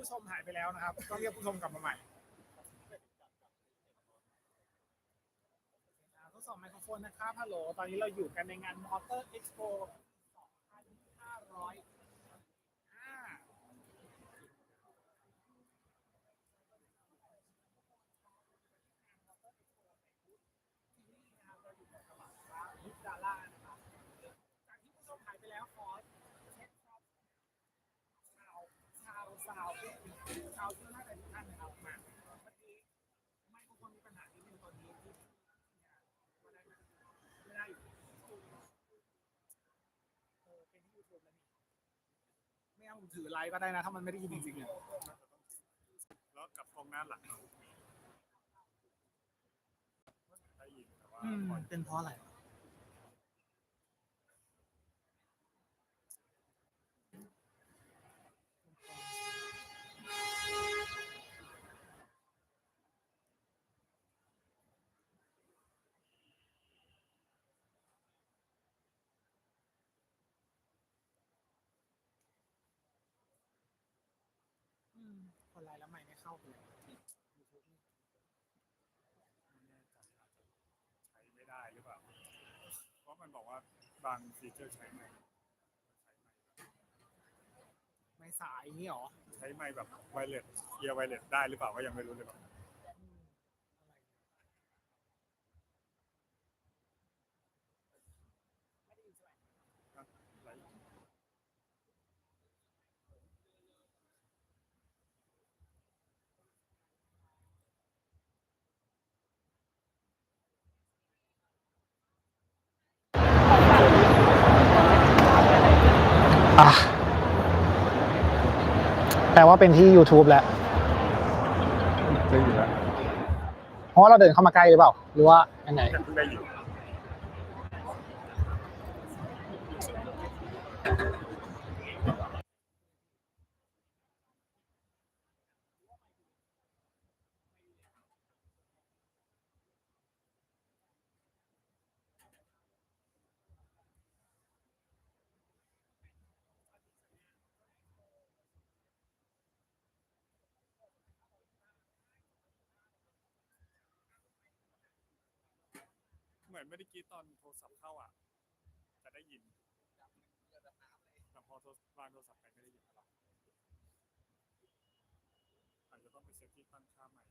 ผู้ชมหายไปแล้วนะครับ ต้องเรียกผู้ชมกลับมาใหม่ทดสอบไมโครโฟนนะครับฮัลโหล ตอนนี้เราอยู่กันในงาน Motor Expo 2500อ่าลิปดาร่านะครับจากที่ผู้ชมหายไปแล้วขอเช็คครับชาวชาวชาว ชาวที่น่าจะทุกท่านนะครับมาเมื่อกี้ไม่ทุกคนมีปัญหานิดนึงตอนนี้ที่มาได้ไหมไม่ได้อยู่เออเป็นที่ยูทูบแล้วนี่ไม่เอาผมถือไลฟ์ก็ได้นะ ถ้ามันไม่ได้ยินจริงๆเนี่ยแล้วกับกล้องหน้าหลังได้ยินแต่ว่าอืม พอ เป็นเพราะอะไรอืม คนไลน์แล้วไม่ไม่เข้าเลย YouTube นี่ไม่แน่ใจอาจจะใช้ไม่ได้หรือเปล่า เพราะมันบอกว่าบางฟีเจอร์ใช้ไม่ใช้ไม่ไม่สายนี่หรอ ใช้ไม่แบบไวเลสเอียไวเลสได้หรือเปล่าก็ยังไม่รู้เลยแบบ อืมอะไรเนี่ยไม่ได้ยินใช่ไหม อะไร อะ แปลว่าเป็นที่ YouTube แล้วได้อยู่แล้วเพราะว่าเราเดินเข้ามาใกล้หรือเปล่า หรือว่ายังไงแต่เพิ่งได้อยู่ มือนเมื่อกี้ตอนโทรศัพท์เข้าอะ จะได้ยินแต่พอโทรวางโทรศัพท์ไปไม่ได้ยินอะไรอาจจะต้องไปเซตที่ตั้งค่าใหม่